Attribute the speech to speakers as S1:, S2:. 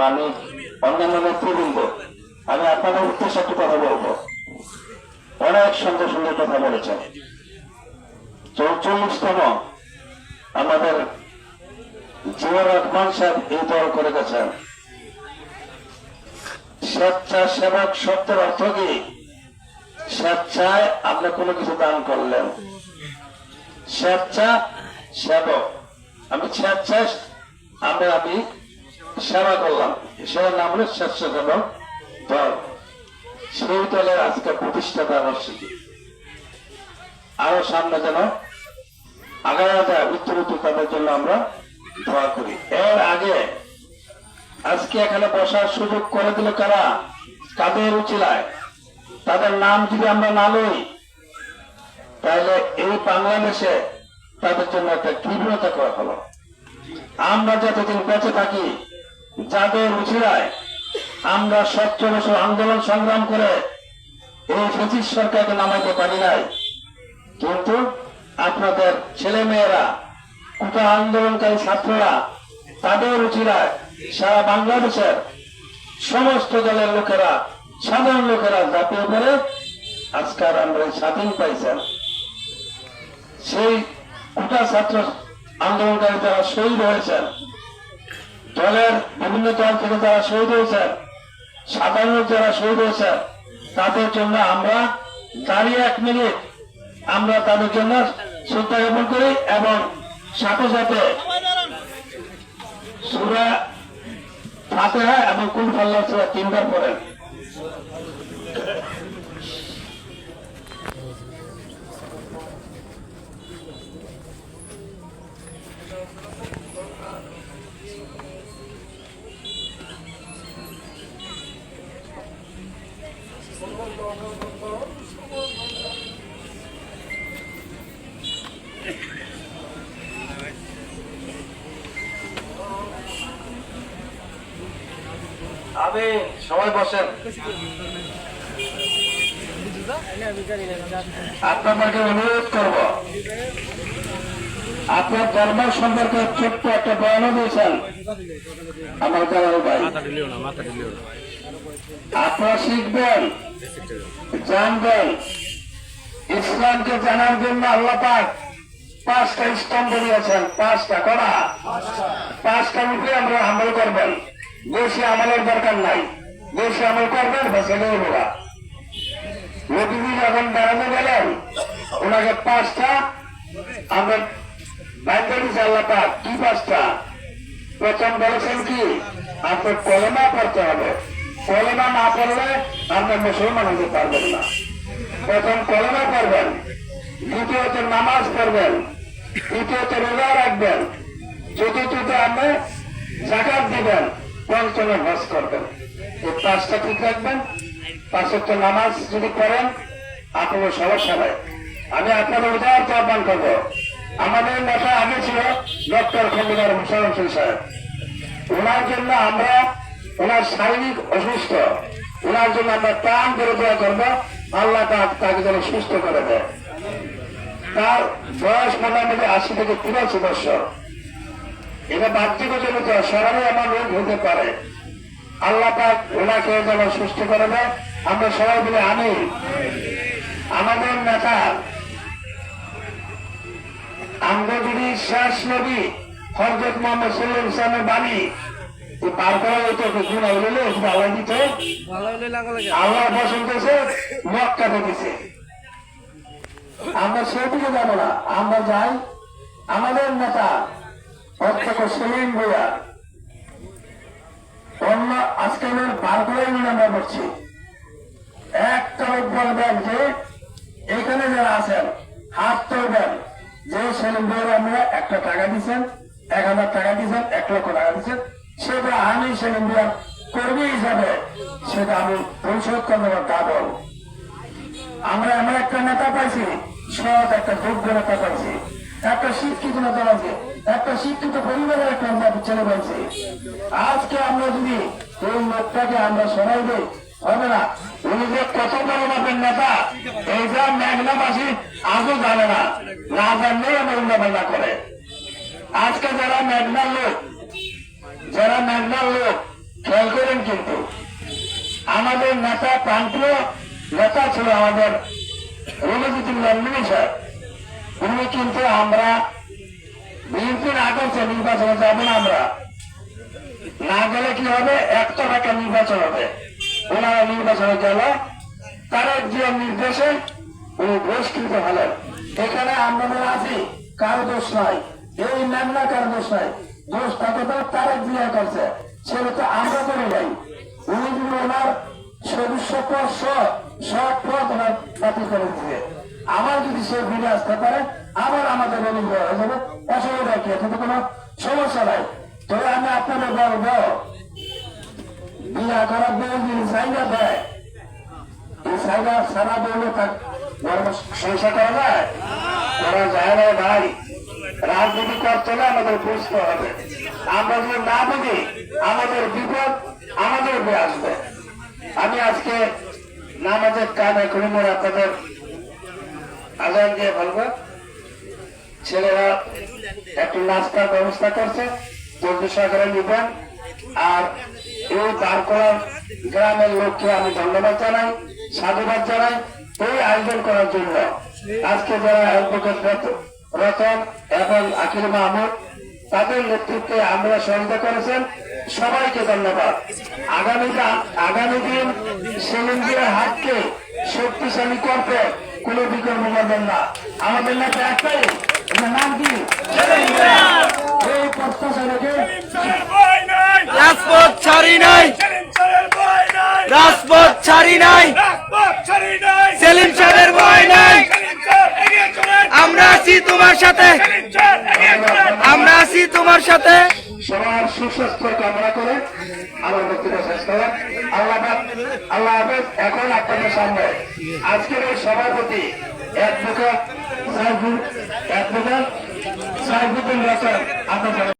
S1: মানিক অন্যান্য নেতৃবৃন্দ, আমি আপনাদের উদ্দেশ্যে একটু কথা বলব। অনেক সুন্দর সুন্দর কথা বলেছেন। চৌচল্লিশতম আমাদের জিয়া রহমান সাহেব এই দল করে গেছেন। স্বেচ্ছাসেবক শব্দের অর্থ কি? স্বেচ্ছায় আপনি কোনো কিছু দান করলেন। স্বেচ্ছা সেবক আমি স্বেচ্ছায় আমি আমি সেবা করলাম। সেটার নাম হলো স্বেচ্ছাসেবক দল। সেই দলের আজকে প্রতিষ্ঠাতা বার্ষিকী আরও সামনে যেন আগামী যায় উত্তর তাদের জন্য আমরা দোয়া করি। এর আগে আজকে এখানে বসার সুযোগ করে দিল কারা? কাদের উচিলায়? তাদের নাম যদি আমরা না লই, তাহলে এই বাংলাদেশে তাদের জন্য একটা তীব্রতা করা হলো। আমরা যতদিন বেঁচে থাকি যাদের উচিলায় আমরা সত্য বছর আন্দোলন সংগ্রাম করে এই ব্রিটিশ সরকারকে নামাইতে পারি নাই। কিন্তু আপনাদের ছেলে মেয়েরা কোটা আন্দোলনকারী ছাত্ররা, তাদের রুচিরায় সারা বাংলাদেশের সমস্ত দলের লোকেরা, সাধারণ লোকেরা ঝাঁপিয়ে পড়ে আজকাল আমরা স্বাধীন পাইছেন। সেই কোটা ছাত্র আন্দোলনকারী যারা শহীদ হয়েছেন দলের বিভিন্ন দল থেকে যারা শহীদ হয়েছে, সাধারণ যারা শহীদ হয়েছে, তাদের জন্য আমরা দাঁড়িয়ে এক মিনিট আমরা তাদের জন্য শ্রদ্ধা জ্ঞাপন করি এবং সাথে সাথে সুরা ফাতেহা এবং কুল ফাল্লা সুরা তিনবার পড়েন। আমি সবাই বসেন। আপনাদেরকে অনুরোধ করব। আপনার দরবার সম্পর্কে ছোট্ট একটা বয়ানও দিয়েছেন। আমার জালাল ভাই। আপনারা শিখবেন জানবেন। ইসলামকে জানার জন্য আল্লাহ পাক পাঁচটা স্তম্ভ দিয়েছেন। পাঁচটা করা পাঁচটা রূপে আমরা আমল করবেন। বেশি আমলের দরকার নাই। বেশি আমল করবেন ভেসে ওরা নদীজি যখন বেড়াতে গেলেন ওনাকে পাঁচটা আমরা বাইরে দিয়েছি কি পাঁচটা? প্রথম বলেছেন কি? আপনার কলেমা পড়তে হবে। কলেমা না পড়লে আপনি মুসলমান হতে পারবেন না। প্রথম কলেমা পড়বেন, দ্বিতীয়ত নামাজ পড়বেন, তৃতীয়ত রোজা রাখবেন, চতুর্থতে আপনি জাকাত দিবেন, পঞ্চমে হজ করবেন। এই পাঁচটা ঠিক রাখবেন। পাঁচত্ব নামাজ যদি পড়েন, আপনার সমস্যা নাই। আমি আপনাদের উদাহরণ আহ্বান করব। আমাদের নেতা আগে ছিল ডক্টর খন্দকার মুসার হোসেন সাহেব। ওনার জন্য আমরা, ওনার শারীরিক অসুস্থ, ওনার জন্য আমরা প্রাণ করে দেওয়া করব, আল্লাহ তাকে যেন সুস্থ করে দেয়। তার বয়স মোটামুটি আশি থেকে তিরাশি বছর। এটা বাহ্যিক জনিত সরাসরি আমার রোগ হতে পারে। আল্লাহ পাক ওনাকে যেন সুস্থ করে দেয়। আমরা সবাই মিলে আমি আমাদের নেতা আমরা যদি শেষ নবী হরজত মোহাম্মদ সাল্লাহ ইসলামের বাণী এই পার করা হইতো গুণ হইলে আল্লাহ দিত
S2: ভালো হলে লাগা লাগে
S1: আল্লাহ পছন্দ করেছে দিছে আমরা সেদিকে যাব না আমরা যাই আমাদের নেতা অধ্যক্ষ সেলিম ভূয়া অন্য আজকে আমরা করে নিয়ে আমরা করছি একটা লোক বলবেন যে এখানে যারা আছেন হাত তুলবেন। যে সেলিম ভূয়া আমরা একটা টাকা দিচ্ছেন এক হাজার টাকা দিচ্ছেন এক লক্ষ টাকা দিচ্ছেন সেটা আমি সেলিম ভূয়া কর্মী হিসাবে, সেটা আমি পরিশোধ করব ডাবল আমরা এমন একটা নেতা পাইছি, সৎ একটা যোগ্য নেতা পাইছি। একটা শিক্ষিত নেতা পাইছি, একটা শিক্ষিত পরিবারের একটা ছেলে পাইছি। আজকে আমরা যদি এই লোকটাকে আমরা সরাই দিই হবে না। উনি যে কত বড় মাপের নেতা, এই যা মেঘনাবাসী আজও জানে না না জানলেই আমার উন্নয়ন করে। আজকে যারা মেঘনার লোক, যারা মেঘনার লোক কিন্তু, আমাদের নেতা প্রান্তীয় নেতা ছিল আমাদের রবিজিতুল্লাহ মিনি সাহেব উনি কিন্তু আমরা বিএনপির আগেছে নির্বাচনে যাব না আমরা। না গেলে কি হবে? একটা নির্বাচন হবে। ওনারা নির্বাচনে গেল, তারা যে নির্দেশে উনি বহিষ্কৃত হলেন। এখানে যারা আছি, কারও দোষ নাই। এই মেমনা কারও দোষ নাই। দোষ তাকে তো তারা দিয়ে করছে। সেটা তো আমরা করে যাই উনি যদি ওনার সদস্য পদ সব পদ ওনার বাতিল করে দিবে। আমার যদি সে ফিরে আসতে পারে, আবার আমাদের অনুগ্রহ হয়ে যাবে। অসুবিধা কি? এতে কোনো সমস্যা নাই। তবে আমি আপনাদের বলব রাজনীতি করতে হলে আমাদের বুঝতে হবে। আমরা যদি না বুঝি, আমাদের বিপদ আমাদের উপরে আসবে। আমি আজকে নামাজের কান এখনই মনে আপনাদের আজান দিয়ে বলব। ছেলেরা একটু নাস্তার ব্যবস্থা করছে। জলদি সহকারে নিবেন। আর এই বারকোলা গ্রামের লোককে আমি ধন্যবাদ জানাই সাধুবাদ জানাই এই আয়োজন করার জন্য। আজকে যারা অ্যাডভোকেট রতন এবং আকিল মাহমুদ তাদের নেতৃত্বে আমরা সহায়তা করেছেন। সবাইকে ধন্যবাদ। আগামী আগামী দিন সেলিমদের হাতকে শক্তিশালী করতে কোনো বিকল্প করবেন না। আমাদের নেতা একটাই নাম কি? এই প্রত্যাশা রেখে
S2: রাজপথ ছাড়ি নাই রাজপথ ছাড়ি নাই সেলিম সাহেবের ভয় নাই আমরা আছি তোমার সাথে। আমরা আছি তোমার সাথে।
S1: সবার সুস্বাস্থ্য কামনা করে আমার বক্তব্য শেষ করেন আল্লাহ আল্লাহ হাফেজ, এখন আপনাদের সামনে আজকের এই সভাপতি অ্যাডভোকেট সাইফুল অ্যাডভোকেট সাইফুদ্দিন রতন আপনার